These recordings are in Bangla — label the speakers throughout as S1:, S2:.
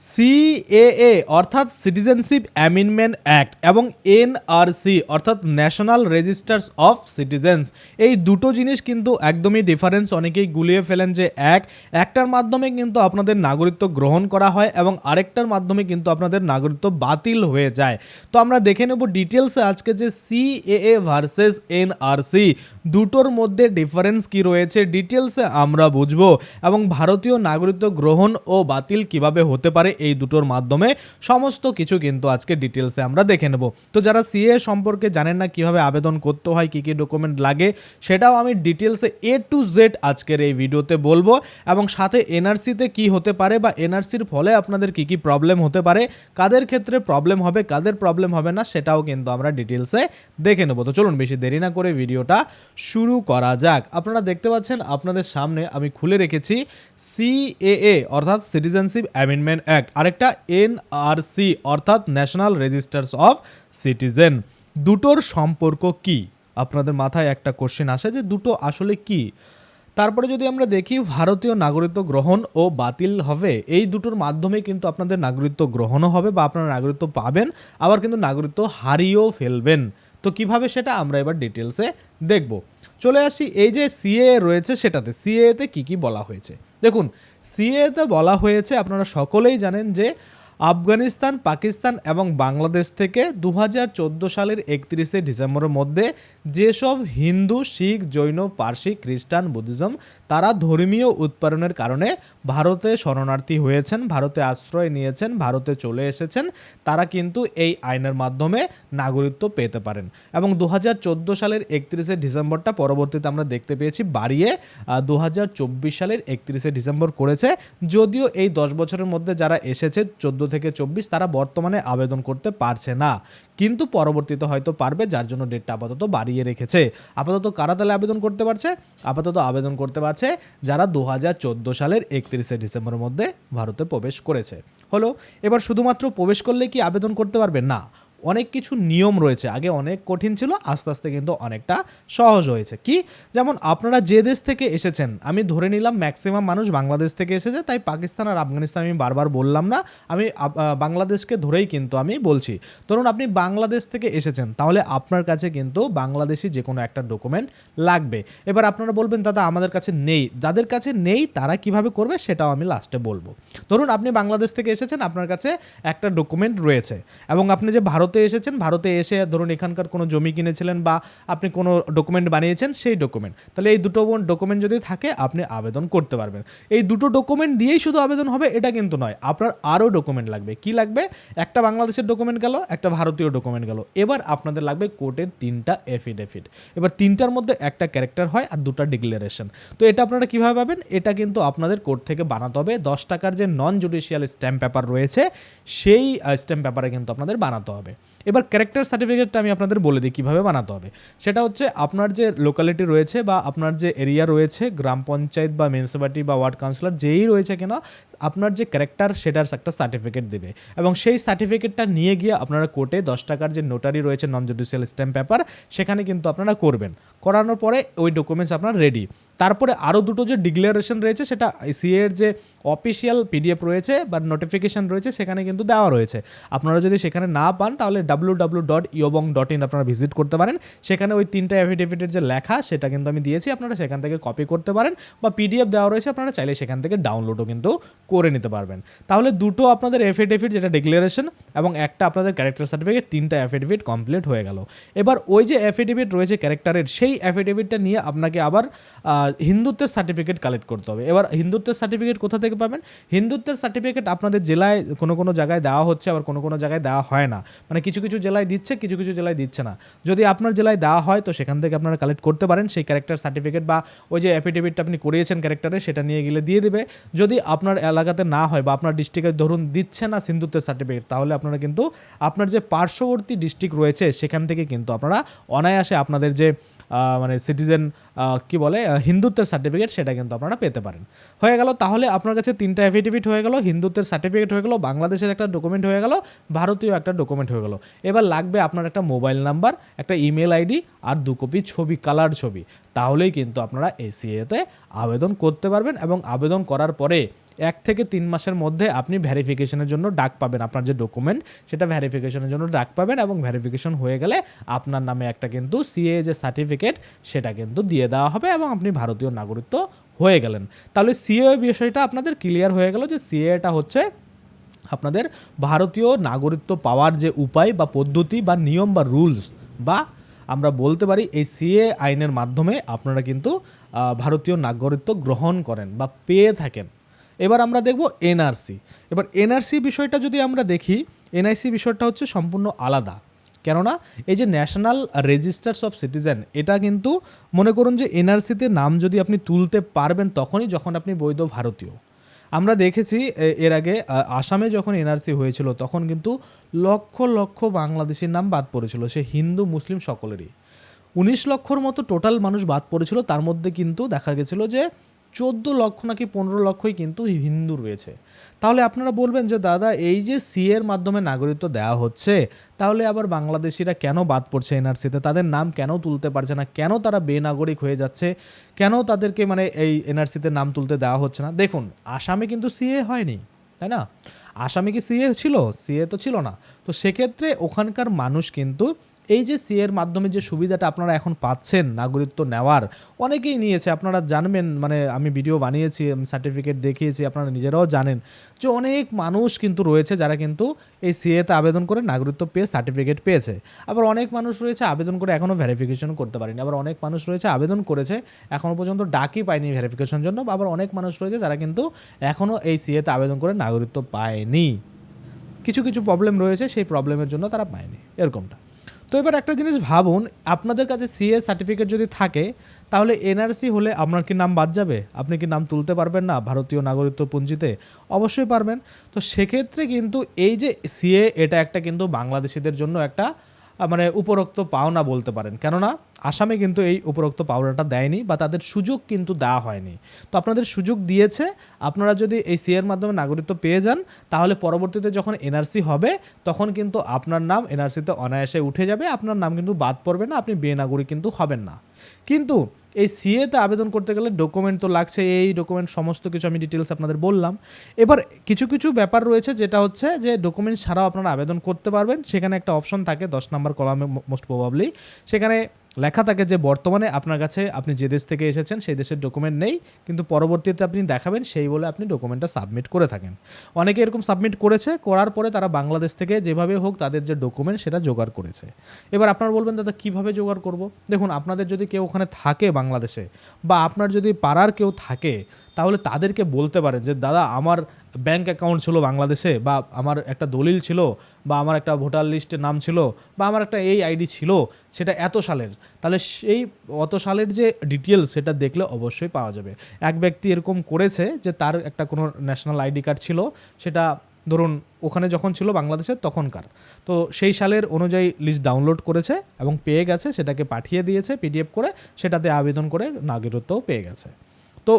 S1: CAA অর্থাৎ সিটিজেনশিপ অ্যামেন্ডমেন্ট অ্যাক্ট এবং এনআরসি অর্থাৎ ন্যাশনাল রেজিস্টার্স অফ সিটিজেন্স এই দুটো জিনিস কিন্তু একদমই ডিফারেন্স অনেকেই গুলিয়ে ফেলেন যে এক, একটার মাধ্যমে কিন্তু আপনাদের নাগরিকত্ব গ্রহণ করা হয় এবং আরেকটার মাধ্যমে কিন্তু আপনাদের নাগরিকত্ব বাতিল হয়ে যায়। তো আমরা দেখে নেব ডিটেলসে আজকে যে সিএএ ভার্সেস এনআরসি দুটোর মধ্যে ডিফারেন্স কি রয়েছে? ডিটেলসে আমরা বুঝব। এবং ভারতীয় নাগরিকত্ব গ্রহণ ও বাতিল কীভাবে হতে পারে এই দুটোর মাধ্যমে সমস্ত কিছু কিন্তু আজকে ডিটেলসে আমরা দেখে নেব। তো যারা সিএ সম্পর্কে জানেন না কীভাবে আবেদন করতে হয়, কী কী ডকুমেন্ট লাগে, সেটাও আমি ডিটেলসে এ টু জেড আজকের এই ভিডিওতে বলব এবং সাথে এনআরসিতে কি হতে পারে বা এনআরসির ফলে আপনাদের কি কি প্রবলেম হতে পারে, কাদের ক্ষেত্রে প্রবলেম হবে, কাদের প্রবলেম হবে না, সেটাও কিন্তু আমরা ডিটেলসে দেখে নেব। তো চলুন বেশি দেরি না করে ভিডিওটা শুরু করা যাক। আপনারা দেখতে পাচ্ছেন, আপনাদের সামনে আমি খুলে রেখেছি সিএএ অর্থাৎ সিটিজেনশিপ অ্যামেন্ডমেন্ট অ্যাক্ট আরেকটা এনআরসি অর্থাৎ ন্যাশনাল রেজিস্টার্স অফ সিটিজেন দুটোর সম্পর্ক কি? আপনাদের মাথায় একটা কোশ্চেন আসে যে দুটো আসলে কি? তারপরে যদি আমরা দেখি ভারতীয় নাগরিকত্ব গ্রহণ ও বাতিল হবে, এই দুটোর মাধ্যমে কিন্তু আপনাদের নাগরিকত্ব গ্রহণও হবে বা আপনারা নাগরিকত্ব পাবেন, আবার কিন্তু নাগরিকত্ব হারিয়েও ফেলবেন। তো কীভাবে সেটা আমরা এবার ডিটেলসে দেখব? চলে আসি, এই যে সিএ রয়েছে সেটাতে। সিএতে কি কি বলা হয়েছে? দেখুন সিএতে বলা হয়েছে আপনারা সকলেই জানেন যে আফগানিস্তান, পাকিস্তান এবং বাংলাদেশ থেকে দু হাজার চোদ্দ সালের একত্রিশে ডিসেম্বরের মধ্যে যেসব হিন্দু, শিখ, জৈন, পার্সি, খ্রিস্টান, বুদ্ধিজম তারা ধর্মীয় উৎপাদনের কারণে ভারতে শরণার্থী হয়েছেন, ভারতে আশ্রয় নিয়েছেন, ভারতে চলে এসেছেন, তারা কিন্তু এই আইনের মাধ্যমে নাগরিকত্ব পেতে পারেন। এবং দু হাজার চোদ্দ সালের একত্রিশে ডিসেম্বরটা পরবর্তীতে আমরা দেখতে পেয়েছি বাড়িয়ে দু হাজার চব্বিশ সালের একত্রিশে ডিসেম্বর করেছে। যদিও এই দশ বছরের মধ্যে যারা এসেছে, চোদ্দ থেকে চব্বিশ তারা বর্তমানে আবেদন করতে পারছে না। কিন্তু পরবর্তীতে হয়তো পারবে, যার জন্য ডেটটা আপাতত বাড়িয়ে রেখেছে। আপাতত কারা তাহলে আবেদন করতে পারছে? আপাতত আবেদন করতে পারছে যারা দু হাজার চোদ্দ সালের একত্রিশে ডিসেম্বরের মধ্যে ভারতে প্রবেশ করেছে। হলো, এবার শুধুমাত্র প্রবেশ করলে কি আবেদন করতে পারবে? না। অনেক কিছু নিয়ম রয়েছে। আগে অনেক কঠিন ছিল, আস্তে আস্তে কিন্তু অনেকটা সহজ হয়েছে। কি? যেমন আপনারা যে দেশ থেকে এসেছেন, আমি ধরে নিলাম ম্যাক্সিমাম মানুষ বাংলাদেশ থেকে এসেছে, তাই পাকিস্তান আর আফগানিস্তান আমি বারবার বললাম না। আমি বাংলাদেশকে ধরেই কিন্তু আমি বলছি। ধরুন আপনি বাংলাদেশ থেকে এসেছেন, তাহলে আপনার কাছে কিন্তু বাংলাদেশি যে কোনো একটা ডকুমেন্ট লাগবে। এবার আপনারা বলবেন, দাদা, আমাদের কাছে নেই। যাদের কাছে নেই, তারা কীভাবে করবে, সেটাও আমি লাস্টে বলব। ধরুন আপনি বাংলাদেশ থেকে এসেছেন, আপনার কাছে একটা ডকুমেন্ট রয়েছে এবং আপনি যে ভারতে এসেছেন, ভারতে এসে ধরুন এখানকার কোনো জমি কিনেছিলেন বা আপনি কোনো ডকুমেন্ট বানিয়েছেন, সেই ডকুমেন্ট তাহলে এই দুটো ডকুমেন্ট যদি থাকে, আপনি আবেদন করতে পারবেন। এই দুটো ডকুমেন্ট দিয়েই শুধু আবেদন হবে, এটা কিন্তু নয়, আপনার আরও ডকুমেন্ট লাগবে। কি লাগবে? একটা বাংলাদেশের ডকুমেন্ট গেল, একটা ভারতীয় ডকুমেন্ট গেল। এবার আপনাদের লাগবে কোর্টের তিনটা এফিডেভিট এবার তিনটার মধ্যে একটা ক্যারেক্টার হয় আর দুটা ডিক্লারেশন তো এটা আপনারা কীভাবে পাবেন? এটা কিন্তু আপনাদের কোর্ট থেকে বানাতে হবে। দশ টাকার যে নন জুডিশিয়াল স্ট্যাম্প পেপার রয়েছে, সেই স্ট্যাম্প পেপারে কিন্তু আপনাদের বানাতে হবে। এবার ক্যারেক্টার সার্টিফিকেটটা আমি আপনাদের বলে দিই কীভাবে বানাতে হবে। সেটা হচ্ছে আপনার যে লোকালিটি রয়েছে বা আপনার যে এরিয়া রয়েছে, গ্রাম পঞ্চায়েত বা মিউনিসিপ্যালিটি বা ওয়ার্ড কাউন্সিলর যেই রয়েছে কিনা, আপনার যে ক্যারেক্টার সেটার একটা সার্টিফিকেট দেবে। এবং সেই সার্টিফিকেটটা নিয়ে গিয়ে আপনারা কোর্টে দশ টাকার যে নোটারি রয়েছে নন জুডিশিয়াল স্ট্যাম্প পেপার সেখানে কিন্তু আপনারা করবেন। করানোর পরে ওই ডকুমেন্টস আপনার রেডি তারপরে আরও দুটো যে ডিক্লারেশন রয়েছে, সেটা সিএ এর যে অফিসিয়াল পিডিএফ রয়েছে বা নোটিফিকেশন রয়েছে, সেখানে কিন্তু দেওয়া রয়েছে। আপনারা যদি সেখানে না পান, তাহলে W W dot ইয়বং dot in আপনারা ভিজিট করতে পারেন। সেখানে ওই তিনটা অ্যাফিডেভিটের যে লেখা, সেটা কিন্তু আমি দিয়েছি। আপনারা সেখান থেকে কপি করতে পারেন বা পিডিএফ দেওয়া রয়েছে, আপনারা চাইলে সেখান থেকে ডাউনলোডও কিন্তু করে নিতে পারবেন। তাহলে দুটো আপনাদের এফিডেভিট যেটা ডিক্লারেশন এবং একটা আপনাদের ক্যারেক্টার সার্টিফিকেট তিনটা অ্যাফিডেভিট কমপ্লিট হয়ে গেল। এবার ওই যে অ্যাফিডেভিট রয়েছে ক্যারেক্টারের সেই অ্যাফিডেভিটটা নিয়ে আপনাকে আবার হিন্দুত্বের সার্টিফিকেট কালেক্ট করতে হবে। এবার হিন্দুত্বের সার্টিফিকেট কোথা থেকে পাবেন? হিন্দুত্বের সার্টিফিকেট আপনাদের জেলায় কোনো কোনো জায়গায় দেওয়া হচ্ছে, আবার কোনো কোনো জায়গায় দেওয়া হয় না। মানে কিছু কিছু জেলায় দিচ্ছে, কিছু কিছু জেলায় দিচ্ছে না। যদি আপনার জেলায় দেওয়া হয়, তো সেখান থেকে আপনারা কালেক্ট করতে পারেন। সেই ক্যারেক্টার সার্টিফিকেট বা ওই যে অ্যাফিডেভিটটা আপনি করিয়েছেন ক্যারেক্টারে সেটা নিয়ে গেলে দিয়ে দেবে। যদি আপনার এলাকাতে না হয় বা আপনার ডিস্ট্রিক্টে ধরুন দিচ্ছে না সিন্ধুত্বের সার্টিফিকেট তাহলে আপনারা কিন্তু আপনার যে পার্শ্ববর্তী ডিস্ট্রিক্ট রয়েছে, সেখান থেকে কিন্তু আপনারা অনায়াসে আপনাদের যে মানে সিটিজেন কি বলে হিন্দুত্বের সার্টিফিকেট সেটা কিন্তু আপনারা পেতে পারেন। হয়ে গেল, তাহলে আপনার কাছে তিনটা অ্যাফিডেভিট হয়ে গেল, হিন্দুত্বের সার্টিফিকেট হয়ে গেল, বাংলাদেশের একটা ডকুমেন্ট হয়ে গেল, ভারতীয় একটা ডকুমেন্ট হয়ে গেল। এবার লাগবে আপনার একটা মোবাইল নাম্বার একটা ইমেল আইডি আর দু কপি ছবি কালার ছবি। তাহলেই কিন্তু আপনারা এসিএতে আবেদন করতে পারবেন এবং আবেদন করার পরে এক থেকে তিন মাসের মধ্যে আপনি ভ্যারিফিকেশনের জন্য ডাক পাবেন। আপনার যে ডকুমেন্ট, সেটা ভ্যারিফিকেশনের জন্য ডাক পাবেন এবং ভ্যারিফিকেশন হয়ে গেলে আপনার নামে একটা কিন্তু সিএ যে সার্টিফিকেট, সেটা কিন্তু দিয়ে দেওয়া হবে এবং আপনি ভারতীয় নাগরিকত্ব হয়ে গেলেন। তাহলে সিএ বিষয়টা আপনাদের ক্লিয়ার হয়ে গেল যে সিএটা হচ্ছে আপনাদের ভারতীয় নাগরিকত্ব পাওয়ার যে উপায় বা পদ্ধতি বা নিয়ম বা রুলস বা আমরা বলতে পারি এই সিএ আইনের মাধ্যমে আপনারা কিন্তু ভারতীয় নাগরিকত্ব গ্রহণ করেন বা পেয়ে থাকেন। এবার আমরা দেখব এনআরসি। এবার এনআরসি বিষয়টা যদি আমরা দেখি এনআইসি বিষয়টা হচ্ছে সম্পূর্ণ আলাদা। কেননা এই যে ন্যাশনাল রেজিস্টার্স অফ সিটিজেন, এটা কিন্তু মনে করুন যে এনআরসিতে নাম যদি আপনি তুলতে পারবেন তখনই যখন আপনি বৈধ ভারতীয়। আমরা দেখেছি এর আগে আসামে যখন এনআরসি হয়েছিল, তখন কিন্তু লক্ষ লক্ষ বাংলাদেশির নাম বাদ পড়েছিল, সে হিন্দু, মুসলিম সকলেরই। উনিশ লক্ষর মতো টোটাল মানুষ বাদ পড়েছিল, তার মধ্যে কিন্তু দেখা গেছিল যে চোদ্দ লক্ষ নাকি পনেরো লক্ষই কিন্তু হিন্দু রয়েছে। তাহলে আপনারা বলবেন যে, দাদা, এই যে সি এর মাধ্যমে নাগরিকত্ব দেওয়া হচ্ছে, তাহলে আবার বাংলাদেশিরা কেন বাদ পড়ছে এনআরসিতে তাদের নাম কেন তুলতে পারছে না? কেন তারা বেনাগরিক হয়ে যাচ্ছে? কেন তাদেরকে মানে এই এনআরসিতে নাম তুলতে দেওয়া হচ্ছে না? দেখুন, আসামে কিন্তু সিএ হয়নি, তাই না? আসামে কি সিএ ছিল? সিএ তো ছিল না। তো সেক্ষেত্রে ওখানকার মানুষ কিন্তু এই যে সি এর মাধ্যমে যে সুবিধাটা আপনারা এখন পাচ্ছেন নাগরিকত্ব নেওয়ার, অনেকেই নিয়েছে। আপনারা জানবেন মানে আমি ভিডিও বানিয়েছি সার্টিফিকেট দেখিয়েছি, আপনারা নিজেরাও জানেন যে অনেক মানুষ কিন্তু রয়েছে যারা কিন্তু এই সিএতে আবেদন করে নাগরিকত্ব পেয়ে সার্টিফিকেট পেয়েছে। আবার অনেক মানুষ রয়েছে আবেদন করে এখনও ভেরিফিকেশন করতে পারেনি। আবার অনেক মানুষ রয়েছে আবেদন করেছে এখনও পর্যন্ত ডাকই পায়নি ভেরিফিকেশনের জন্য। আবার অনেক মানুষ রয়েছে যারা কিন্তু এখনও এই সিএতে আবেদন করে নাগরিকত্ব পায়নি। কিছু কিছু প্রবলেম রয়েছে, সেই প্রবলেমের জন্য তারা পায়নি। এরকমটা। তো এবার একটা জিনিস ভাবুন, আপনাদের কাছে সিএ সার্টিফিকেট যদি থাকে, তাহলে এনআরসি হলে আপনার কি নাম বাদ যাবে? আপনি কি নাম তুলতে পারবেন না ভারতীয় নাগরিকত্ব পুঞ্জিতে অবশ্যই পারবেন। তো সেক্ষেত্রে কিন্তু এই যে সিএ এটা একটা কিন্তু বাংলাদেশিদের জন্য একটা মানে উপরোক্ত পাওনা বলতে পারেন। কেননা, আসামে কিন্তু এই উপরোক্ত পাওনাটা দেয়নি বা তাদের সুযোগ কিন্তু দেওয়া হয়নি। তো আপনাদের সুযোগ দিয়েছে, আপনারা যদি এই সিএর মাধ্যমে নাগরিকত্ব পেয়ে যান, তাহলে পরবর্তীতে যখন এনআরসি হবে, তখন কিন্তু আপনার নাম এনআরসিতে অনায়াসে উঠে যাবে, আপনার নাম কিন্তু বাদ পড়বে না, আপনি বেনাগরিক কিন্তু হবেন না। কিন্তু এই সিএতে আবেদন করতে গেলে ডকুমেন্ট তো লাগছে এই ডকুমেন্ট সমস্ত কিছু আমি ডিটেলস আপনাদের বললাম। এবার কিছু কিছু ব্যাপার রয়েছে যেটা হচ্ছে যে ডকুমেন্ট ছাড়াও আপনারা আবেদন করতে পারবেন। সেখানে একটা অপশন থাকে, দশ নম্বর কলামে মোস্ট প্রবাবলি সেখানে লেখা থাকে যে বর্তমানে আপনার কাছে আপনি যে দেশ থেকে এসেছেন, সেই দেশের ডকুমেন্ট নেই, কিন্তু পরবর্তীতে আপনি দেখাবেন সেই বলে আপনি ডকুমেন্টটা সাবমিট করে থাকেন। অনেকে এরকম সাবমিট করেছে, করার পরে তারা বাংলাদেশ থেকে যেভাবে হোক তাদের যে ডকুমেন্ট সেটা জোগাড় করেছে। এবার আপনারা বলবেন, দাদা, কীভাবে জোগাড় করব? দেখুন, আপনাদের যদি কেউ ওখানে থাকে বাংলাদেশে, বা আপনার যদি পাড়ার কেউ থাকে তাহলে তাদেরকে বলতে পারেন যে, দাদা, আমার ব্যাংক অ্যাকাউন্ট ছিল বাংলাদেশে বা আমার একটা দলিল ছিল বা আমার একটা ভোটার লিস্টের নাম ছিল বা আমার একটা এই আইডি ছিল, সেটা এত সালের। তাহলে সেই অত সালের যে ডিটেলস সেটা দেখলে অবশ্যই পাওয়া যাবে। এক ব্যক্তি এরকম করেছে যে, তার একটা কোনো ন্যাশনাল আইডি কার্ড ছিল, সেটা ধরুন ওখানে যখন ছিল বাংলাদেশের তখনকার। তো সেই সালের অনুযায়ী লিস্ট ডাউনলোড করেছে এবং পেয়ে গেছে, সেটাকে পাঠিয়ে দিয়েছে পিডিএফ করে, সেটাতে আবেদন করে নাগরিকত্বও পেয়ে গেছে। তো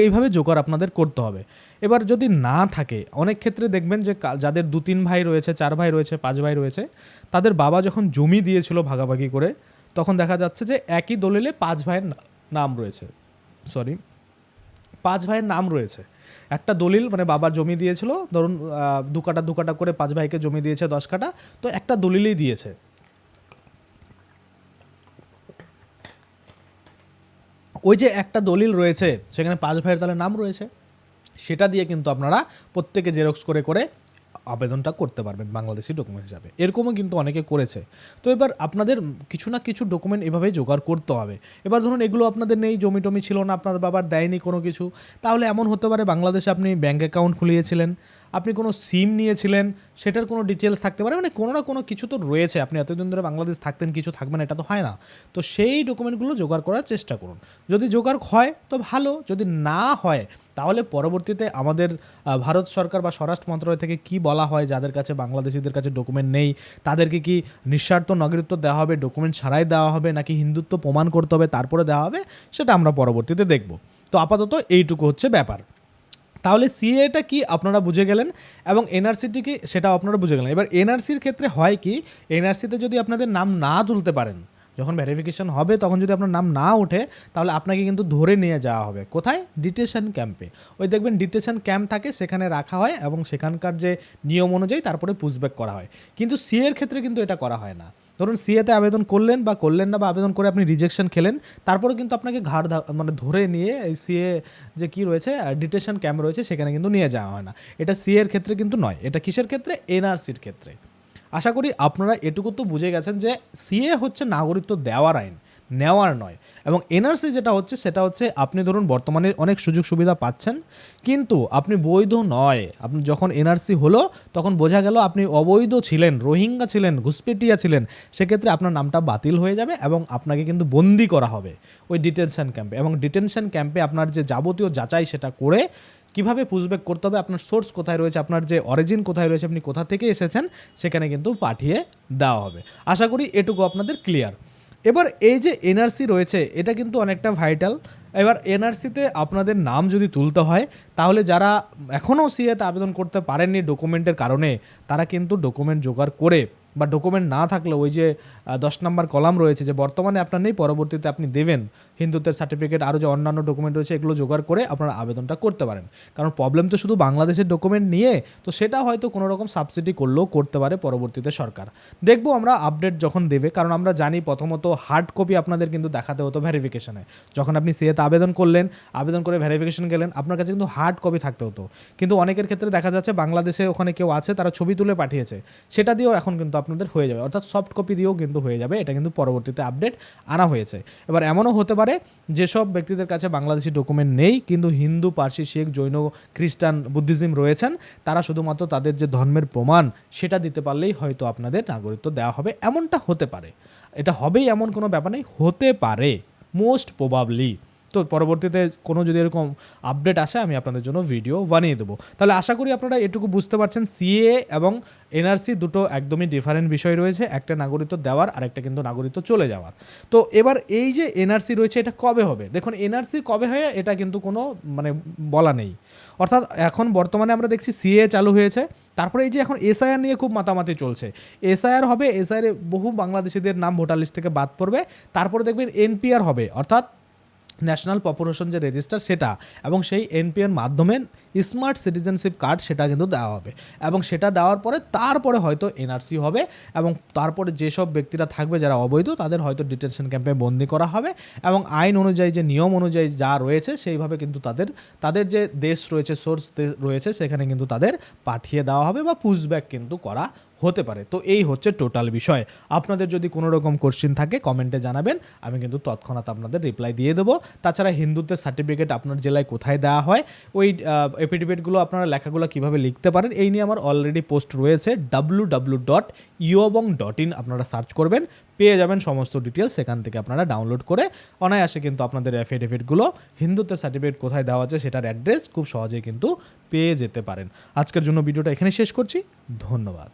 S1: এইভাবে জোগাড় আপনাদের করতে হবে। এবার যদি না থাকে, অনেক ক্ষেত্রে দেখবেন যে যাদের দু তিন ভাই রয়েছে, চার ভাই রয়েছে, পাঁচ ভাই রয়েছে, তাদের বাবা যখন জমি দিয়েছিল ভাগাভাগি করে, তখন দেখা যাচ্ছে যে একই দলিলে পাঁচ ভাইয়ের নাম রয়েছে। সরি পাঁচ ভাইয়ের নাম রয়েছে। একটা দলিল মানে বাবার জমি দিয়েছিল, ধরুন দু কাটা দু কাটা করে পাঁচ ভাইকে জমি দিয়েছে দশ কাটা, তো একটা দলিলই দিয়েছে। ওই যে একটা দলিল রয়েছে, সেখানে পাঁচ ভাইয়ের তাহলে নাম রয়েছে, সেটা দিয়ে কিন্তু আপনারা প্রত্যেকে জেরক্স করে করে আবেদনটা করতে পারবেন বাংলাদেশি ডকুমেন্ট হিসাবে। এরকমও কিন্তু অনেকে করেছে। তো এবার আপনাদের কিছু না কিছু ডকুমেন্ট এভাবেই জোগাড় করতে হবে। এবার ধরুন এগুলো আপনাদের নেই জমি টমি ছিল না, আপনার বাবার দেয়নি কোনো কিছু, তাহলে এমন হতে পারে বাংলাদেশে আপনি ব্যাঙ্ক অ্যাকাউন্ট খুলিয়েছিলেন আপনি কোনো সিম নিয়েছিলেন, সেটার কোনো ডিটেলস থাকতে পারে? মানে কোনো না কোনো কিছু তো রয়েছে। আপনি এতদিন ধরে বাংলাদেশ থাকতেন, কিছু থাকবেন এটা তো হয় না। তো সেই ডকুমেন্টগুলো জোগাড় করার চেষ্টা করুন। যদি জোগাড় হয়, তো ভালো। যদি না হয়, তাহলে পরবর্তীতে আমাদের ভারত সরকার বা স্বরাষ্ট্র মন্ত্রণালয় থেকে কি বলা হয়, যাদের কাছে বাংলাদেশিদের কাছে ডকুমেন্ট নেই, তাদেরকে কি নিঃস্বার্থ নাগরিকত্ব দেওয়া হবে ডকুমেন্ট ছাড়াই দেওয়া হবে, নাকি হিন্দুত্ব প্রমাণ করতে হবে, তারপরে দেওয়া হবে, সেটা আমরা পরবর্তীতে দেখব। তো আপাতত এইটুকু হচ্ছে ব্যাপার। তাহলে সিএটা কি আপনারা বুঝে গেলেন এবং এনআরসিটি কি সেটা আপনারা বুঝে গেলেন। এবার এনআরসির ক্ষেত্রে হয় কি এনআরসিতে যদি আপনাদের নাম না তুলতে পারেন, যখন ভেরিফিকেশন হবে তখন যদি আপনার নাম না ওঠে, তাহলে আপনাকে কিন্তু ধরে নিয়ে যাওয়া হবে। কোথায়? ডিটেশন ক্যাম্পে ওই দেখবেন ডিটেশন ক্যাম্প থাকে, সেখানে রাখা হয় এবং সেখানকার যে নিয়ম অনুযায়ী তারপরে পুশব্যাক করা হয়। কিন্তু সি এর ক্ষেত্রে কিন্তু এটা করা হয় না। ধরুন সিএতে আবেদন করলেন বা করলেন না বা আবেদন করে আপনি রিজেকশন খেলেন, তারপরে কিন্তু আপনাকে ঘাড় মানে ধরে নিয়ে এই সিএ যে কি রয়েছে ডিটেশন ক্যাম্প রয়েছে, সেখানে কিন্তু নিয়ে যাওয়া হয় না। এটা সিএর এর ক্ষেত্রে কিন্তু নয়, এটা কিসের ক্ষেত্রে? এনআরসির ক্ষেত্রে। আশা করি আপনারা এটুকু তো বুঝে গেছেন যে সিএ হচ্ছে নাগরিকত্ব দেওয়ার আইন। নেওয়ার নয়। এবং এনআরসি যেটা হচ্ছে, সেটা হচ্ছে আপনি ধরুন বর্তমানে অনেক সুযোগ সুবিধা পাচ্ছেন, কিন্তু আপনি বৈধ নয়। আপনি যখন এনআরসি হলো, তখন বোঝা গেল আপনি অবৈধ ছিলেন, রোহিঙ্গা ছিলেন ঘুসপেটিয়া ছিলেন। সেক্ষেত্রে আপনার নামটা বাতিল হয়ে যাবে এবং আপনাকে কিন্তু বন্দি করা হবে ওই ডিটেনশন ক্যাম্পে এবং ডিটেনশন ক্যাম্পে আপনার যে যাবতীয় যাচাই সেটা করে কীভাবে পুষব্যাক করতে হবে, আপনার সোর্স কোথায় রয়েছে, আপনার যে অরিজিন কোথায় রয়েছে, আপনি কোথা থেকে এসেছেন, সেখানে কিন্তু পাঠিয়ে দেওয়া হবে। আশা করি এটুকু আপনাদের ক্লিয়ার এবার এই যে এনআরসি রয়েছে, এটা কিন্তু অনেকটা ভাইটাল এবার এনআরসিতে আপনাদের নাম যদি তুলতে হয়, তাহলে যারা এখনও সিএতে আবেদন করতে পারেননি ডকুমেন্টের কারণে, তারা কিন্তু ডকুমেন্ট জোগাড় করে বা ডকুমেন্ট না থাকলে ওই যে দশ নম্বর কলাম রয়েছে যে বর্তমানে আপনার নেই, পরবর্তীতে আপনি দেবেন। হিন্দুত্বের সার্টিফিকেট আরও যে অন্যান্য ডকুমেন্ট রয়েছে, এগুলো জোগাড় করে আপনারা আবেদনটা করতে পারেন। কারণ প্রবলেম তো শুধু বাংলাদেশের ডকুমেন্ট নিয়ে, তো সেটা হয়তো কোনো রকম সাবসিডি করলেও করতে পারে পরবর্তীতে সরকার। দেখব আমরা আপডেট যখন দেবে, কারণ আমরা জানি প্রথমত হার্ড কপি আপনাদের কিন্তু দেখাতে হতো ভেরিফিকেশনে যখন আপনি সিএতে আবেদন করলেন, আবেদন করে ভেরিফিকেশন গেলেন, আপনার কাছে কিন্তু হার্ড কপি থাকতে হতো। কিন্তু অনেকের ক্ষেত্রে দেখা যাচ্ছে বাংলাদেশে ওখানে কেউ আছে, তারা ছবি তুলে পাঠিয়েছে। সেটা দিয়েও এখন কিন্তু আপনাদের হয়ে যাবে। অর্থাৎ সফট কপি দিয়েও কিন্তু হয়ে যাবে, এটা কিন্তু পরবর্তীতে আপডেট আনা হয়েছে। এবার এমনও হতে পারে, যেসব ব্যক্তিদের কাছে বাংলাদেশি ডকুমেন্ট নেই, কিন্তু হিন্দু, পার্সি, শেখ, জৈন, খ্রিস্টান, বুদ্ধিজম রয়েছেন, তারা শুধুমাত্র তাদের যে ধর্মের প্রমাণ, সেটা দিতে পারলেই হয়তো আপনাদের নাগরিকত্ব দেওয়া হবে। এমনটা হতে পারে। এটা হবেই এমন কোনো ব্যাপার নেই, হতে পারে মোস্ট প্রবাবলি তো পরবর্তীতে কোনো যদি এরকম আপডেট আসে, আমি আপনাদের জন্য ভিডিও বানিয়ে দেবো। তাহলে আশা করি আপনারা এটুকু বুঝতে পারছেন সিএ এবং এনআরসি দুটো একদমই ডিফারেন্ট বিষয় রয়েছে, একটা নাগরিকত্ব দেওয়ার আর একটা কিন্তু নাগরিকত্ব চলে যাওয়ার। তো এবার এই যে এনআরসি রয়েছে, এটা কবে হবে? দেখুন এনআরসি কবে হয়, এটা কিন্তু কোনো মানে বলা নেই। অর্থাৎ এখন বর্তমানে আমরা দেখছি সিএ চালু হয়েছে, তারপরে এই যে এখন এসআইআর নিয়ে খুব মাতামাতি চলছে। এসআইআর হবে এসআইআর বহু বাংলাদেশিদের নাম ভোটার লিস্ট থেকে বাদ পড়বে, তারপরে দেখবেন এনপিআর হবে, অর্থাৎ ন্যাশনাল পপুলেশন যে রেজিস্টার সেটা এবং সেই এনপিএর মাধ্যমে স্মার্ট সিটিজেনশিপ কার্ড সেটা কিন্তু দেওয়া হবে। এবং সেটা দেওয়ার পরে তারপরে হয়তো এনআরসি হবে এবং তারপরে যেসব ব্যক্তিরা থাকবে যারা অবৈধ তাদের হয়তো ডিটেনশন ক্যাম্পে বন্দি করা হবে এবং আইন অনুযায়ী যে নিয়ম অনুযায়ী যা রয়েছে সেইভাবে কিন্তু তাদের তাদের যে দেশ রয়েছে, সোর্স রয়েছে সেখানে কিন্তু তাদের পাঠিয়ে দেওয়া হবে বা পুশব্যাক কিন্তু করা হতে পারে। তো এই হচ্ছে টোটাল বিষয়। আপনাদের যদি কোনো রকম কোশ্চিন থাকে কমেন্টে জানাবেন। আমি কিন্তু তৎক্ষণাৎ আপনাদের রিপ্লাই দিয়ে দেবো। তাছাড়া হিন্দুত্বের সার্টিফিকেট আপনার জেলায় কোথায় দেওয়া হয়, ওই এফিডেভিটগুলো আপনারা লেখাগুলো কীভাবে লিখতে পারেন, এই নিয়ে আমার অলরেডি পোস্ট রয়েছে। ডাব্লু ডাব্লু ডট ইউবং ডট ইন আপনারা সার্চ করবেন, পেয়ে যাবেন সমস্ত ডিটেলস সেখান থেকে আপনারা ডাউনলোড করে। অনায়াসে কিন্তু আপনাদের অ্যাফিডেভিটগুলো হিন্দুত্বের সার্টিফিকেট কোথায় দেওয়া আছে সেটার অ্যাড্রেস খুব সহজেই কিন্তু পেয়ে যেতে পারেন। আজকের জন্য ভিডিওটা এখানে শেষ করছি। ধন্যবাদ।